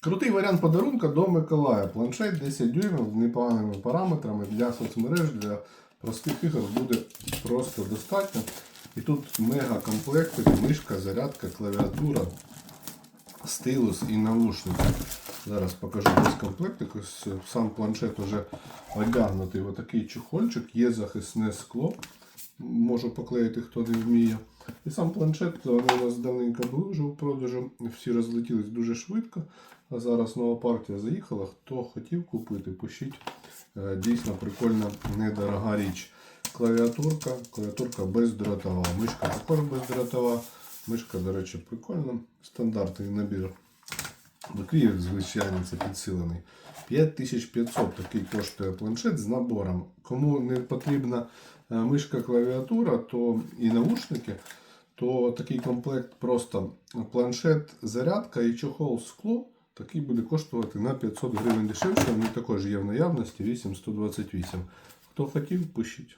Крутий варіант подарунка до Миколая. Планшет 10 дюймів з непоганими параметрами для соцмереж, для простих ігор буде просто достатньо. І тут мега комплектики, мишка, зарядка, клавіатура, стилус і наушники. Зараз покажу весь комплектик. Сам планшет вже одягнутий в отакий чохольчик, є захисне скло. Можу поклеїти, хто не вміє. І сам планшет, вони у нас давненько були вже в продажу, всі розлетілись дуже швидко. А зараз нова партія заїхала. Хто хотів купити, пишіть. Е, Дійсно прикольна, недорога річ. Клавіатурка, клавіатурка бездротова. Мишка також бездротова. Мишка, до речі, прикольна. Стандартний набір. Київ, звичайно, це підсилений. 5500 такий коштує планшет з набором. Кому не потрібна е, мишка клавіатура, то і наушники, то такий комплект просто планшет, зарядка і чохол скло. Такий буде коштувати на 500 гривень дешевше. Вони також є в наявності 8128. Хто хотів, пишіть.